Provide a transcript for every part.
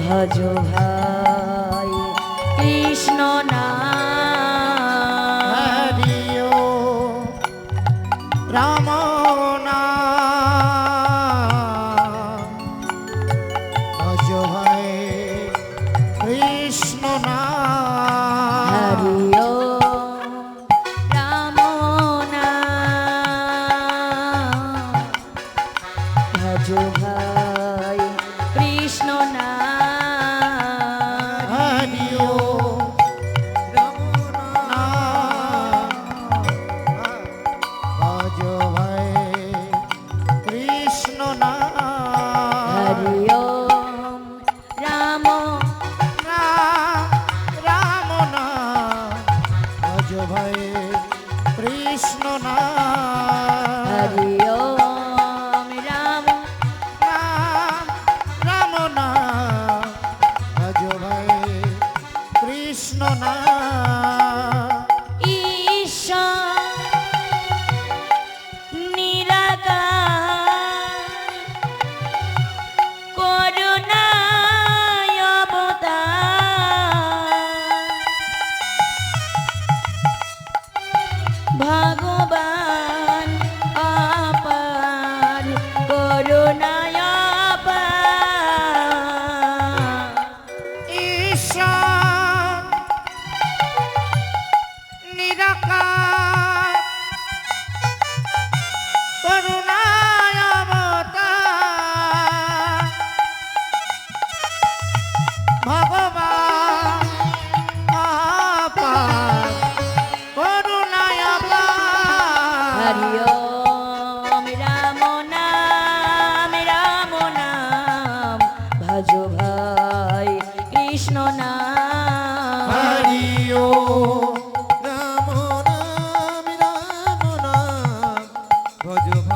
ভজ ভাই কৃষ্ণ না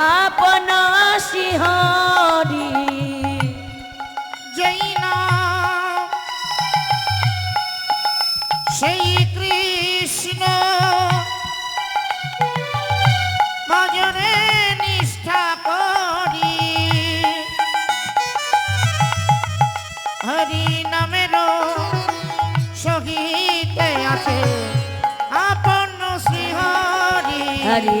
আপন শ্রীহরি যেই নাম সেই কৃষ্ণ ভজনে নিষ্ঠা করি। হরি নামের সহিতে আছে আপন শ্রীহরি হরি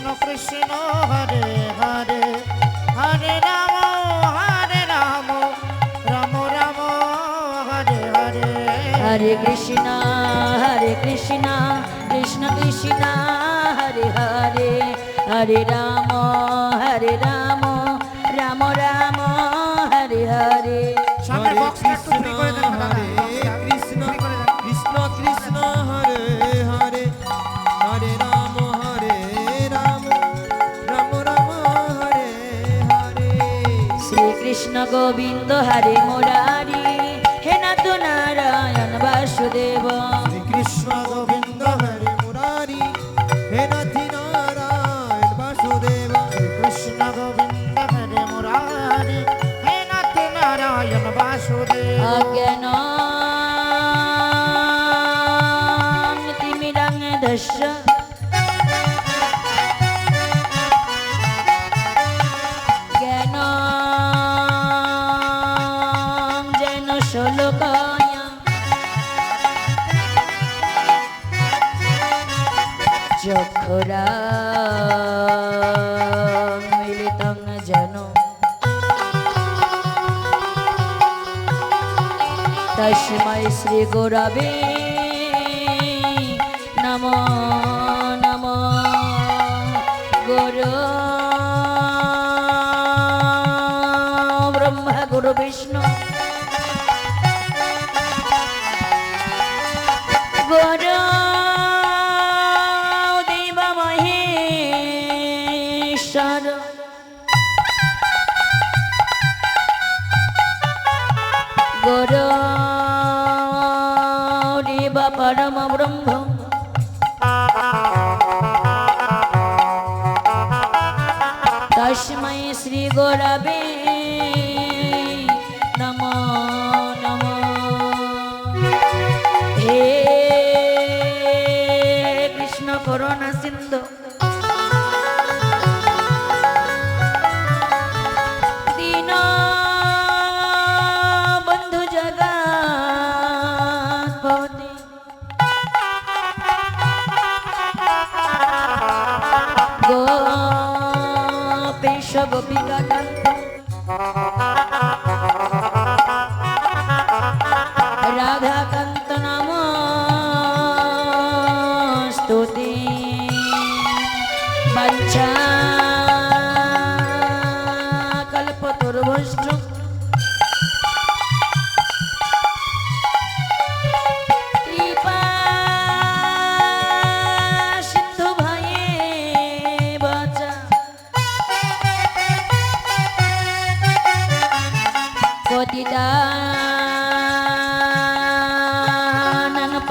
কৃষ্ণ কৃষ্ণ হরে হরে। হরে রাম হরে রাম। রাম রাম হরে হরে। হরে কৃষ্ণ হরে কৃষ্ণ। কৃষ্ণ কৃষ্ণ হরে হরে। হরে রাম হরে রাম। রাম রাম হরে হরে। সামনে বক্সটা একটু করে দেন দাদা। হরে গোবিন্দ হরে মুরারি হে নাথ নারায়ণ বাসুদেব। কৃষ্ণ গোবিন্দ হরে মুরারি হে নাথ নারায়ণ বাসুদেব। কৃষ্ণ গোবিন্দ হরে মুরারি হে নাথ নারায়ণ বাসুদেব। যেন। তস্मै শ্রী গুরবে নম নম গুরু। ব্রহ্মা গুরু বিষ্ণু।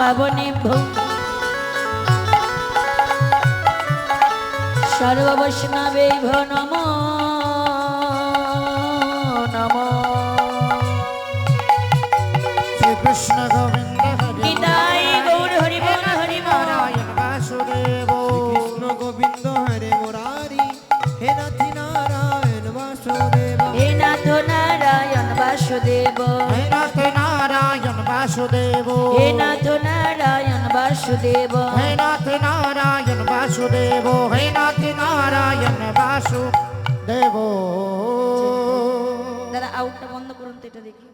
পতিতানং সর্ববৈষ্ণবে নম নম। শ্রীকৃষ্ণ গোবিন্দ। বাসুদেব হে নাথ নারায়ণ বাসুদেব হে নাথ নারায়ণ বাসুদেব হে নাথ নারায়ণ বাসুদেব দাদা আউটটা বন্ধ করুন তো এটা দেখি।